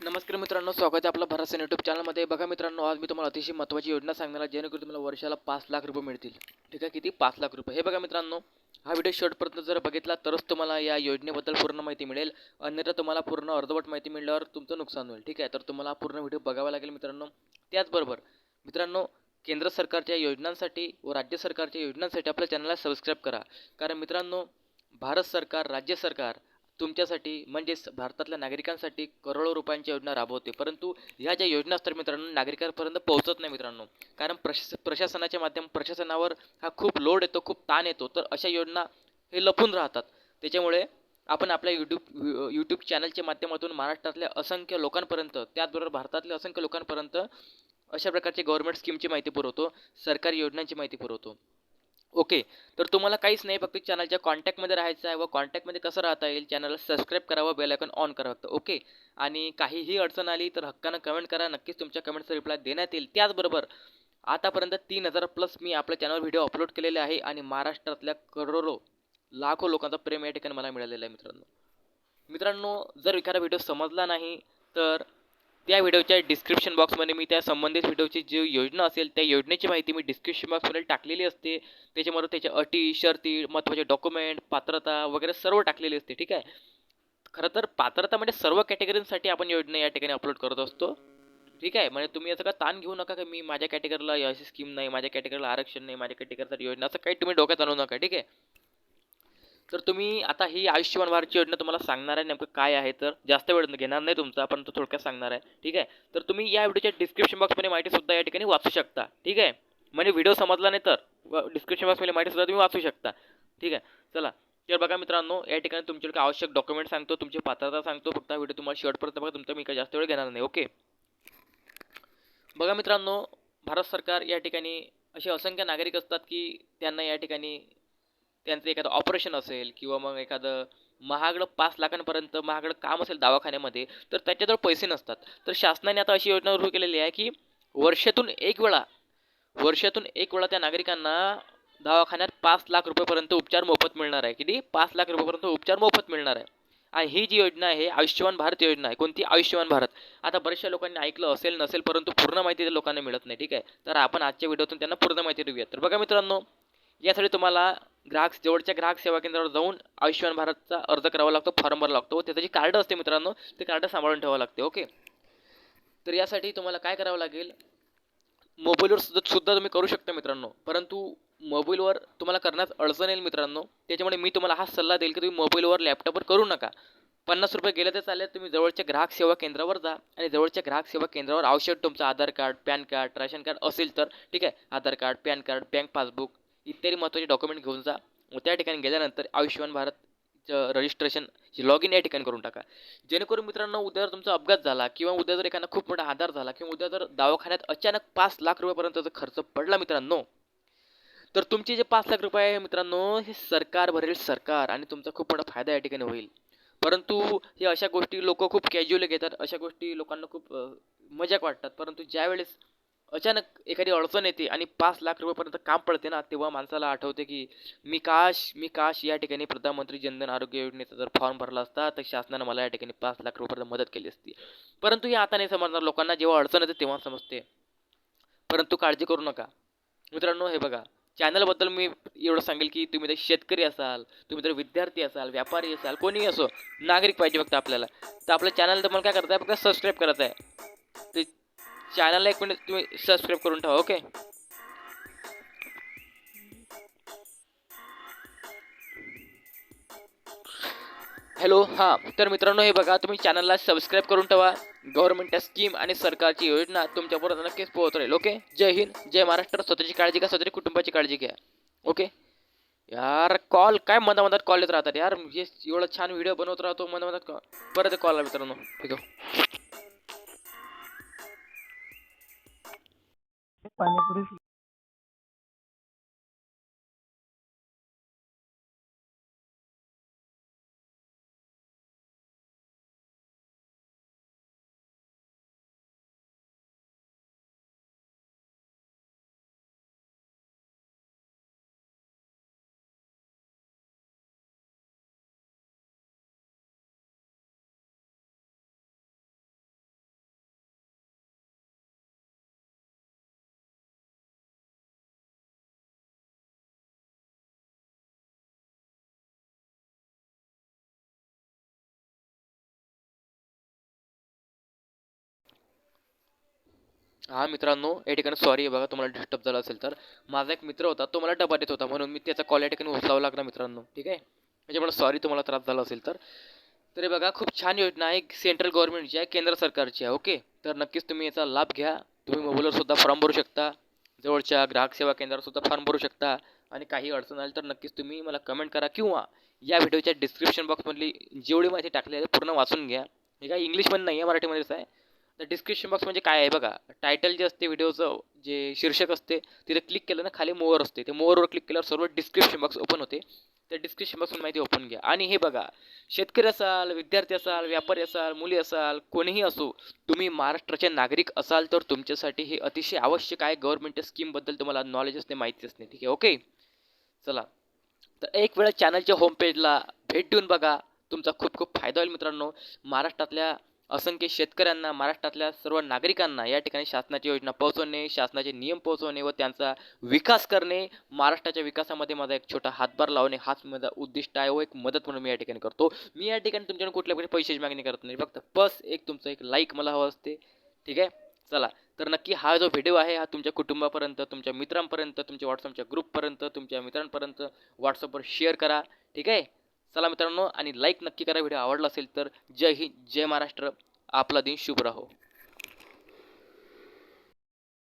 नमस्कार मित्रांनो स्वागत आहे आपलं भरासन यूट्यूब चॅनलमध्ये बघा मित्रांनो आज मी तुम्हाला अतिशय महत्त्वाची योजना सांगणार आहे जेणेकरून तुम्हाला वर्षाला पाच लाख रुपये मिळतील. ठीक आहे किती? पाच लाख रुपये. हे बघा मित्रांनो हा व्हिडिओ शॉर्टपर्यंत जर बघितला तरच तुम्हाला या योजनेबद्दल पूर्ण माहिती मिळेल. अन्यथा तुम्हाला पूर्ण अर्धवट माहिती मिळल्यावर तुमचं नुकसान होईल. ठीक आहे तर तुम्हाला पूर्ण व्हिडिओ बघावा लागेल मित्रांनो. त्याचबरोबर मित्रांनो केंद्र सरकारच्या योजनांसाठी व राज्य सरकारच्या योजनांसाठी आपल्या चॅनलला सबस्क्राईब करा. कारण मित्रांनो भारत सरकार राज्य सरकार तुमच्यासाठी म्हणजेच भारतातल्या नागरिकांसाठी करोडो रुपयांच्या योजना राबवते. परंतु ह्या ज्या योजना असतात मित्रांनो नागरिकांपर्यंत पोहोचत नाही मित्रांनो. कारण प्रश प्रशासनाच्या माध्यम प्रशासनावर हा खूप लोड येतो खूप ताण येतो. तर अशा योजना हे लपून राहतात. त्याच्यामुळे आपण आपल्या यूट्यूब यूट्यूब चॅनलच्या माध्यमातून महाराष्ट्रातल्या असंख्य लोकांपर्यंत त्याचबरोबर भारतातल्या असंख्य लोकांपर्यंत अशा प्रकारचे गव्हर्नमेंट स्कीमची माहिती पुरवतो सरकारी योजनांची माहिती पुरवतो. ओके. तर तुम्हाला काहीच नाही फक्त चॅनलच्या कॉन्टॅक्टमध्ये राहायचं आहे व कॉन्टॅक्टमध्ये कसं राहता येईल चॅनलला सबस्क्राईब करावं बेल आयकॉन ऑन करा फक्त. ओके. आणि काहीही अडचण आली तर हक्कानं कमेंट करा नक्कीच तुमच्या कमेंटचा रिप्लाय देण्यात येईल. त्याचबरोबर आतापर्यंत तीन हजार प्लस मी आपल्या चॅनलवर व्हिडिओ अपलोड केलेले आहे आणि महाराष्ट्रातल्या करोडो लाखो लोकांचा प्रेम या ठिकाणी मला मिळालेला आहे मित्रांनो. मित्रांनो जर एखादा व्हिडिओ समजला नाही तर त्या व्हिडिओच्या डिस्क्रिप्शन बॉक्समध्ये मी त्या संबंधित व्हिडिओची जी योजना असेल त्या योजनेची माहिती मी डिस्क्रिप्शन बॉक्समध्ये टाकलेली असते. त्याच्यामध्ये त्याच्या अटी शर्ती महत्त्वाचे डॉक्युमेंट पात्रता वगैरे सर्व टाकलेली असते ठीक आहे? खरं तर पात्रता म्हणजे सर्व कॅटेगरींसाठी आपण योजना या ठिकाणी अपलोड करत असतो. ठीक आहे? म्हणजे तुम्ही याचा का ताण घेऊ नका की मी माझ्या कॅटेगरीला अशी स्कीम नाही माझ्या कॅटेगरीला आरक्षण नाही माझ्या कॅटेगरीसाठी योजना असं काही तुम्ही डोक्यात आणू नका ठीक आहे? तर तुम्ही आता ही आयुष्यमान भारतची योजना तुम्हाला सांगणार आहे नेमकं काय आहे तर जास्त वेळ घेणार नाही तुमचा पण तो थोडक्यात सांगणार आहे. ठीक आहे? तर तुम्ही या व्हिडिओच्या डिस्क्रिप्शन बॉक्समध्ये माहितीसुद्धा या ठिकाणी वाचू शकता. ठीक आहे? म्हणजे व्हिडिओ समजला नाही तर डिस्क्रिप्शन बॉक्समध्ये माहितीसुद्धा तुम्ही वाचू शकता. ठीक आहे? चला तर बघा मित्रांनो या ठिकाणी तुमच्याकडे काय आवश्यक डॉक्युमेंट सांगतो तुमची पात्रता सांगतो फक्त व्हिडिओ तुम्हाला शेवटपर्यंत बघा तुमचा मी काय जास्त वेळ घेणार नाही ओके बघा मित्रांनो भारत सरकार या ठिकाणी असे असंख्य नागरिक असतात की त्यांना या ठिकाणी त्यांचं एखादं ऑपरेशन असेल किंवा मग एखादं महागडं पाच लाखांपर्यंत महागडं काम असेल दवाखान्यामध्ये तर त्याच्याजवळ पैसे नसतात. तर शासनाने आता अशी योजना सुरू केलेली आहे की वर्षातून एक वेळा वर्षातून एक वेळा त्या नागरिकांना दवाखान्यात पाच लाख रुपयेपर्यंत उपचार मोफत मिळणार आहे. किती? पाच लाख रुपयेपर्यंत उपचार मोफत मिळणार आहे. आणि ही जी योजना आहे आयुष्यमान भारत योजना आहे. कोणती? आयुष्यमान भारत. आता बऱ्याचशा लोकांनी ऐकलं असेल नसेल परंतु पूर्ण माहिती त्या लोकांना मिळत नाही. ठीक आहे? तर आपण आजच्या व्हिडिओतून त्यांना पूर्ण माहिती देऊया तर बघा मित्रांनो यासाठी तुम्हाला ग्राहक जवळच्या ग्राहक सेवा केंद्रावर जाऊन आयुष्यमान भारतचा अर्ज करावा लागतो फॉर्म भरावा लागतो त्याचं जे कार्ड असते मित्रांनो ते कार्ड सांभाळून ठेवावं लागते ओके? तर यासाठी तुम्हाला काय करावं लागेल? मोबाईलवर सुद्धा सुद्धा तुम्ही करू शकता मित्रांनो परंतु मोबाईलवर तुम्हाला करण्यास अडचण येईल मित्रांनो त्याच्यामुळे मी तुम्हाला हा सल्ला देईल की तुम्ही मोबाईलवर लॅपटॉपवर करू नका. पन्नास रुपये गेले तर चालेल तुम्ही जवळच्या ग्राहक सेवा केंद्रावर जा आणि जवळच्या ग्राहक सेवा केंद्रावर आवश्यक तुमचं Aadhaar card PAN card ration card असेल तर ठीक आहे? Aadhaar card PAN card bank passbook इत्यादी महत्त्वाचे डॉक्युमेंट घेऊन जा. त्या ठिकाणी गेल्यानंतर Ayushman Bharat registration log in या ठिकाणी करून टाका. जेणेकरून मित्रांनो उद्या जर तुमचा अपघात झाला किंवा उद्या जर एखादा खूप मोठा आधार झाला किंवा उद्या जर दवाखान्यात अचानक पाच लाख रुपयापर्यंतचा खर्च पडला मित्रांनो तर तुमचे जे पाच लाख रुपये आहे मित्रांनो हे सरकार भरेल सरकार आणि तुमचा खूप मोठा फायदा या ठिकाणी होईल. परंतु हे अशा गोष्टी लोक खूप कॅज्युअली घेतात अशा गोष्टी लोकांना खूप मजाक वाटतात. परंतु ज्यावेळेस अचानक एखादी अडचण येते आणि पाच लाख रुपयापर्यंत काम पडते ना तेव्हा माणसाला आठवते की मी काश मी काश या ठिकाणी प्रधानमंत्री जनधन आरोग्य योजनेचा जर फॉर्म भरला असता तर शासनानं मला या ठिकाणी पाच लाख रुपयापर्यंत मदत केली असती. परंतु हे आता नाही समजणार. लोकांना जेव्हा अडचण येते तेव्हा समजते. परंतु काळजी करू नका. मित्रांनो हे बघा. चॅनलबद्दल मी एवढं सांगेल की तुम्ही तर शेतकरी असाल तुम्ही तर विद्यार्थी असाल व्यापारी असाल कोणीही असो नागरिक पाहिजे फक्त आपल्याला. तर आपल्या चॅनल तुम्हाला काय करताय फक्त सबस्क्राईब करायचं आहे. चॅनलला एक मिनिट तुम्ही सबस्क्राईब करून ठेवा ओके हॅलो हां. तर मित्रांनो हे बघा तुम्ही चॅनलला सबस्क्राईब करून ठेवा. गव्हर्नमेंटच्या स्कीम आणि सरकारची योजना तुमच्यापर्यंत नक्कीच पोहोच राहील ओके जय हिंद जय महाराष्ट्र. स्वतःची काळजी घ्या स्वतःची कुटुंबाची काळजी घ्या ओके यार कॉल काय मधा मधात कॉल येत राहतात यार. म्हणजे एवढं छान व्हिडिओ बनवत राहतो मधा मधात परत कॉल आला मित्रांनो. ठीक आहे. पाणीपुरी हा मित्रांनो या ठिकाणी सॉरी आहे बघा तुम्हाला डिस्टर्ब झाला असेल तर. माझा एक मित्र होता तो मला डबा देत होता म्हणून मी त्याचा कॉल या ठिकाणी उचलावा लागला मित्रांनो ठीक आहे? म्हणजे मला सॉरी तुम्हाला त्रास झाला असेल तर. तरी बघा खूप छान योजना आहे सेंट्रल गव्हर्नमेंटची आहे केंद्र सरकारची आहे ओके? तर नक्कीच तुम्ही याचा लाभ घ्या. तुम्ही मोबाईलवर सुद्धा फॉर्म भरू शकता. जवळच्या ग्राहक सेवा केंद्रावर सुद्धा फॉर्म भरू शकता. आणि काही अडचण आली तर नक्कीच तुम्ही मला कमेंट करा किंवा या व्हिडिओच्या डिस्क्रिप्शन बॉक्समधली जेवढी माहिती टाकली आहे पूर्ण वाचून घ्या. हे काय इंग्लिशमध्ये नाही आहे मराठीमध्येच आहे. तर डिस्क्रिप्शन बॉक्स म्हणजे काय आहे बघा. टायटल जे असते व्हिडिओचं जे शीर्षक असते तिथे क्लिक केलं ना खाली मोवर असते. ते मोवरवर क्लिक केल्यावर सर्व डिस्क्रिप्शन बॉक्स ओपन होते. तर डिस्क्रिप्शन बॉक्समध्ये माहिती ओपन घ्या. आणि हे बघा शेतकरी असाल विद्यार्थी असाल व्यापारी असाल मुली असाल कोणीही असो तुम्ही महाराष्ट्राचे नागरिक असाल तर तुमच्यासाठी हे अतिशय आवश्यक आहे. गव्हर्नमेंटच्या स्कीमबद्दल तुम्हाला नॉलेज असणे माहिती असणे ठीक आहे ओके चला. तर एक वेळा चॅनलच्या होमपेजला भेट देऊन बघा. तुमचा खूप खूप फायदा होईल मित्रांनो. महाराष्ट्रातल्या असंख्य शेतकऱ्यांना महाराष्ट्रातल्या सर्व नागरिकांना या ठिकाणी शासनाची योजना पोहोचवणे शासनाचे नियम पोहोचवणे व त्यांचा विकास करणे महाराष्ट्राच्या विकासामध्ये माझा एक छोटा हातभार लावणे हाच माझा उद्दिष्ट आहे व एक मदत म्हणून मी या ठिकाणी करतो. मी या ठिकाणी तुमच्याकडे कुठल्या कुठे पैशाची मागणी करत नाही. फक्त बस एक तुमचं एक लाईक मला हवं असते. ठीक आहे? चला. तर नक्की हा जो व्हिडिओ आहे हा तुमच्या कुटुंबापर्यंत तुमच्या मित्रांपर्यंत तुमच्या व्हॉट्सअपच्या ग्रुपपर्यंत तुमच्या मित्रांपर्यंत व्हॉट्सअपवर शेअर करा. ठीक आहे? चला मित्रांनो आणि लाईक नक्की करा. व्हिडिओ आवडला असेल तर जय हिंद जय महाराष्ट्र. आपला दिन शुभ राहो.